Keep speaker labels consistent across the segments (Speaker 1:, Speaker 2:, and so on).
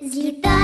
Speaker 1: Злітають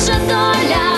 Speaker 1: наша доля.